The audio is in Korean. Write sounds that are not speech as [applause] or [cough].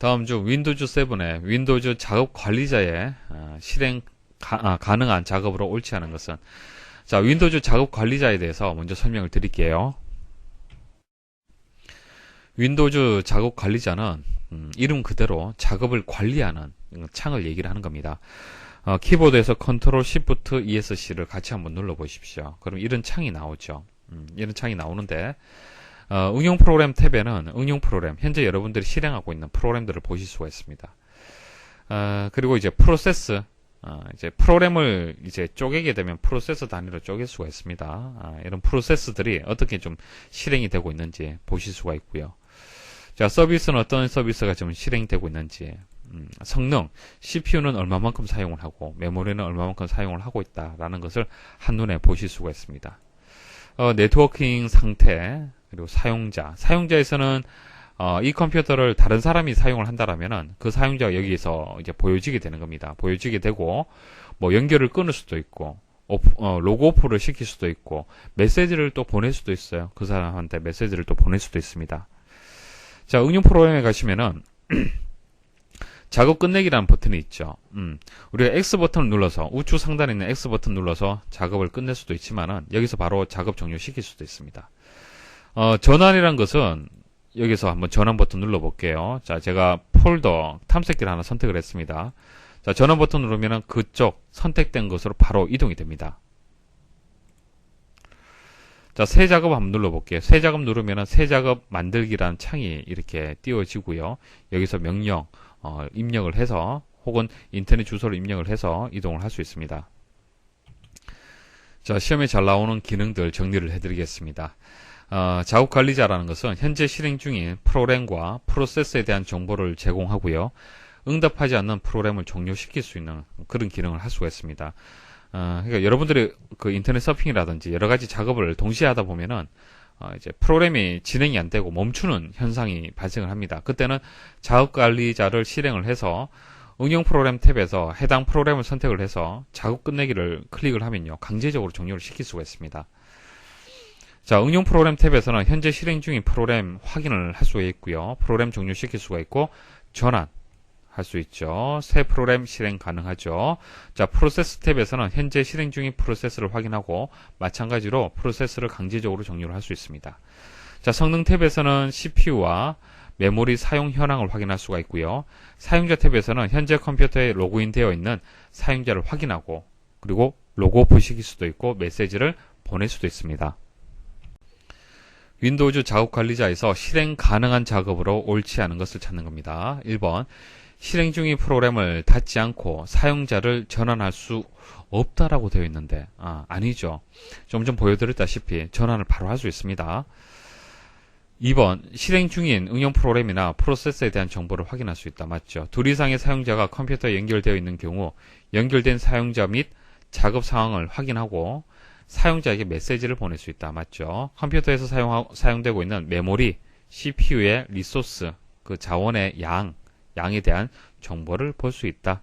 다음 주 윈도우즈 7의 윈도우즈 작업 관리자의 어, 실행 가, 능한 작업으로 옳지 않은 것은 자 윈도우즈 작업 관리자에 대해서 먼저 설명을 드릴게요. 윈도우즈 작업 관리자는 음, 이름 그대로 작업을 관리하는 창을 얘기를 하는 겁니다. 어, 키보드에서 컨트롤 시프트 ESC를 같이 한번 눌러 보십시오. 그럼 이런 창이 나오죠. 음, 이런 창이 나오는데 어, 응용 프로그램 탭에는 응용 프로그램, 현재 여러분들이 실행하고 있는 프로그램들을 보실 수가 있습니다. 어, 그리고 이제 프로세스, 어, 이제 프로그램을 이제 쪼개게 되면 프로세스 단위로 쪼갤 수가 있습니다. 아, 이런 프로세스들이 어떻게 좀 실행이 되고 있는지 보실 수가 있고요. 자, 서비스는 어떤 서비스가 좀 실행되고 있는지, 음, 성능, CPU는 얼마만큼 사용을 하고, 메모리는 얼마만큼 사용을 하고 있다라는 것을 한눈에 보실 수가 있습니다. 어, 네트워킹 상태, 그리고 사용자. 사용자에서는 어, 이 컴퓨터를 다른 사람이 사용을 한다라면은 그 사용자가 여기에서 이제 보여지게 되는 겁니다. 보여지게 되고 뭐 연결을 끊을 수도 있고 오프, 어, 로그 오프를 시킬 수도 있고 메시지를 또 보낼 수도 있어요. 그 사람한테 메시지를 또 보낼 수도 있습니다. 자, 응용 프로그램에 가시면은 [clears throat] 작업 끝내기라는 버튼이 있죠. 음, 우리가 X 버튼을 눌러서 우측 상단에 있는 X 버튼 눌러서 작업을 끝낼 수도 있지만은 여기서 바로 작업 종료시킬 수도 있습니다. 어, 전환이란 것은 여기서 한번 전환 버튼 눌러 볼게요. 자, 제가 폴더 탐색기를 하나 선택을 했습니다. 자, 전환 버튼 누르면 그쪽 선택된 것으로 바로 이동이 됩니다. 자, 새 작업 한번 눌러 볼게요. 새 작업 누르면 새 작업 만들기라는 창이 이렇게 띄워지고요. 여기서 명령, 어, 입력을 해서 혹은 인터넷 주소를 입력을 해서 이동을 할 수 있습니다. 자, 시험에 잘 나오는 기능들 정리를 해드리겠습니다. 어, 작업 관리자라는 것은 현재 실행 중인 프로그램과 프로세스에 대한 정보를 제공하고요. 응답하지 않는 프로그램을 종료시킬 수 있는 그런 기능을 할 수가 있습니다. 어, 그러니까 여러분들이 그 인터넷 서핑이라든지 여러 가지 작업을 동시에 하다 보면은 어, 이제 프로그램이 진행이 안 되고 멈추는 현상이 발생을 합니다. 그때는 작업 관리자를 실행을 해서 응용 프로그램 탭에서 해당 프로그램을 선택을 해서 작업 끝내기를 클릭을 하면요. 강제적으로 종료를 시킬 수가 있습니다. 자, 응용 프로그램 탭에서는 현재 실행 중인 프로그램 확인을 할 수가 있고요. 프로그램 종료시킬 수가 있고 전환 할 수 있죠. 새 프로그램 실행 가능하죠. 자, 프로세스 탭에서는 현재 실행 중인 프로세스를 확인하고 마찬가지로 프로세스를 강제적으로 종료를 할 수 있습니다. 자, 성능 탭에서는 CPU와 메모리 사용 현황을 확인할 수가 있고요. 사용자 탭에서는 현재 컴퓨터에 로그인되어 있는 사용자를 확인하고 그리고 로그오프 시킬 수도 있고 메시지를 보낼 수도 있습니다. 윈도우즈 작업 관리자에서 실행 가능한 작업으로 옳지 않은 것을 찾는 겁니다. 1번 실행 중인 프로그램을 닫지 않고 사용자를 전환할 수 없다라고 되어 있는데 아, 아니죠. 좀전 보여드렸다시피 전환을 바로 할 수 있습니다. 2번 실행 중인 응용 프로그램이나 프로세스에 대한 정보를 확인할 수 있다. 맞죠? 둘 이상의 사용자가 컴퓨터에 연결되어 있는 경우 연결된 사용자 및 작업 상황을 확인하고 사용자에게 메시지를 보낼 수 있다. 맞죠? 컴퓨터에서 사용, 사용되고 있는 메모리, CPU의 리소스, 그 자원의 양, 양에 대한 정보를 볼 수 있다.